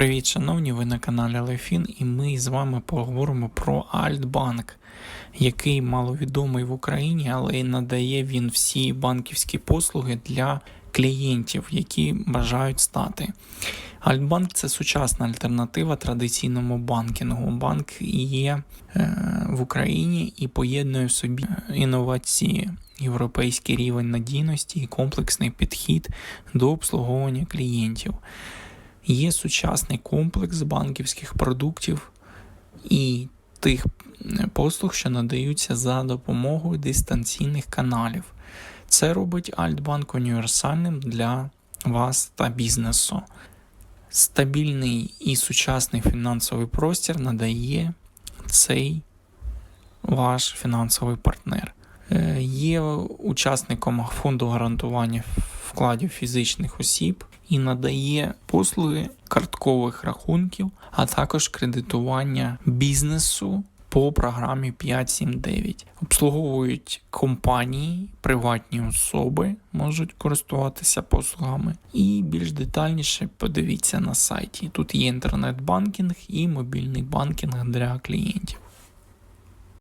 Привіт, шановні! Ви на каналі Лефін, і ми з вами поговоримо про Альтбанк, який маловідомий в Україні, але надає він всі банківські послуги для клієнтів, які бажають стати. Альтбанк це сучасна альтернатива традиційному банкінгу. Банк є е, в Україні і поєднує в собі інновації, європейський рівень надійності і комплексний підхід до обслуговування клієнтів. Є сучасний комплекс банківських продуктів і тих послуг, що надаються за допомогою дистанційних каналів. Це робить Альтбанк універсальним для вас та бізнесу. Стабільний і сучасний фінансовий простір надає цей ваш фінансовий партнер. Е, Є учасником фонду гарантування вкладів фізичних осіб і надає послуги карткових рахунків, а також кредитування бізнесу по програмі 579. Обслуговують компанії, приватні особи можуть користуватися послугами. І більш детальніше подивіться на сайті. Тут є інтернет-банкінг і мобільний банкінг для клієнтів.